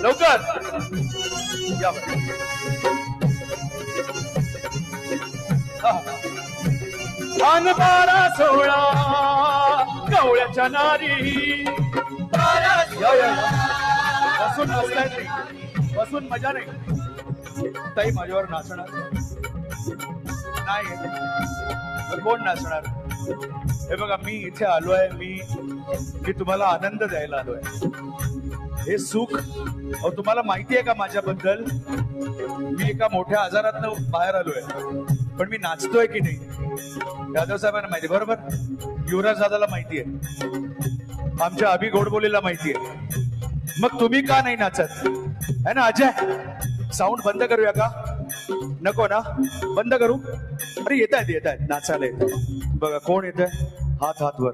लवकर. या बारा. सोळा गवळ्याच्या नारी. बसून नाचतायत नाही बसून मजा नाही. ताई माझ्यावर नाचणार. नाही. कोण नाचणार? हे बघा मी इथे आलोय. मी मी तुम्हाला आनंद द्यायला आलोय. हे सुख. अहो तुम्हाला माहिती आहे का माझ्याबद्दल? मी एका मोठ्या आजारात बाहेर आलोय. पण मी नाचतोय की नाही? यादव साहेबांना माहिती आहे, बरोबर? युवराज दादाला माहिती आहे. आमच्या अभि गोडबोलीला माहिती आहे. मग तुम्ही का नाही नाचत? है ना अजय? साऊंड बंद करूया का? नको ना? बंद करू? अरे येत आहेत येत आहेत नाचायला येत बघा कोण येत आहे हात हात वर.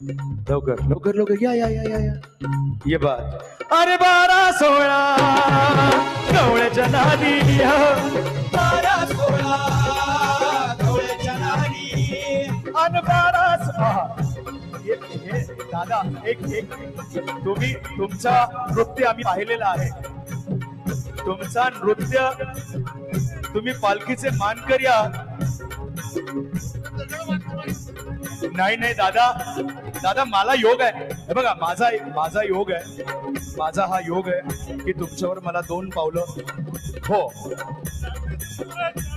लवकर लवकर लवकर. या या या या या. ये बात अरे बारा सोळा. गवळ्याच्या नादी बारा सोळा. गवळ्याच्या नादी. अन बारा सोळा हे दादा एक एक. तुम्ही तुमचा नृत्य आम्ही पाहिलेला आहे. तुमचा नृत्य तुम्ही पालखीचे मान करया नाही नाही दादा. दादा मला योग आहे. हे बघा माझा माझा योग आहे. माझा हा योग आहे की तुमच्यावर मला दोन पावलं. हो.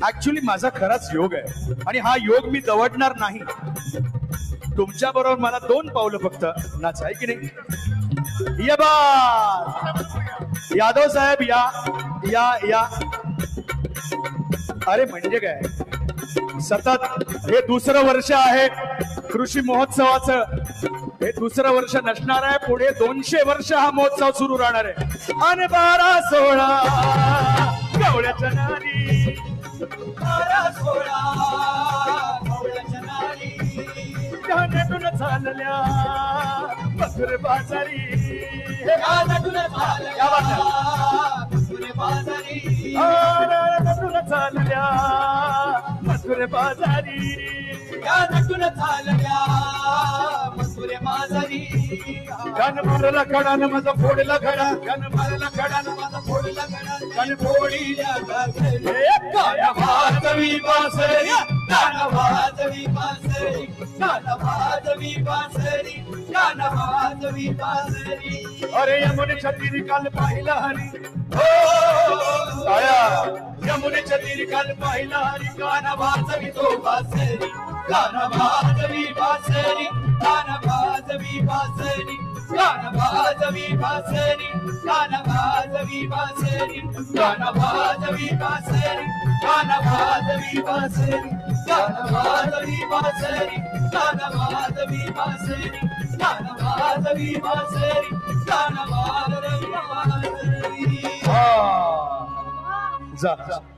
ऍक्च्युली माझा खराच योग आहे. आणि हा योग मी दवडणार नाही. तुमच्या बरोबर मला दोन पावलं फक्त. नाच आहे की नाही? ये बा! यादव साहेब या या या. अरे म्हणजे काय? सतत हे दुसरं वर्ष आहे. कृषी महोत्सवाचं हे दुसरं वर्ष नसणार आहे. पुढे दोनशे वर्ष हा महोत्सव सुरू राहणार आहे. आणि बारा सोळा. गवळ्याच्या नारी बारा सोळा. गवळ्याच्या नारी गाण्यातून चालल्या. मधुर बाजारी. चालल्या. मधुर बाजारी. नटून चालल्या मसुरे माझरी गण मारला खडान माझा फोडला खडा. गण मारला खडान माझा फोडला गडा गण फोडीला गाणं वाजवी बासरी गाणं वाजवी बासरी गाणं वाजवी बासरी गाणं वाजवी बासरी अरे यमुनेच्या तीरी काल पाहिला हरी. हो काया मुलीच्या तीरी काल पाहिला हरी गाणं वाजवी तो बासरी काना भाजवी बासरी काना भाजवी बासरी गाणं वाजवी बासरी गाणं वाजवी बासरी गाणं वाजवी बासरी गाणं वाजवी बासरी गाणं वाजवी बासरी गाणं वाजवी बासरी गाणं वाजवी बासरी गाणं वाजवी बासरी जा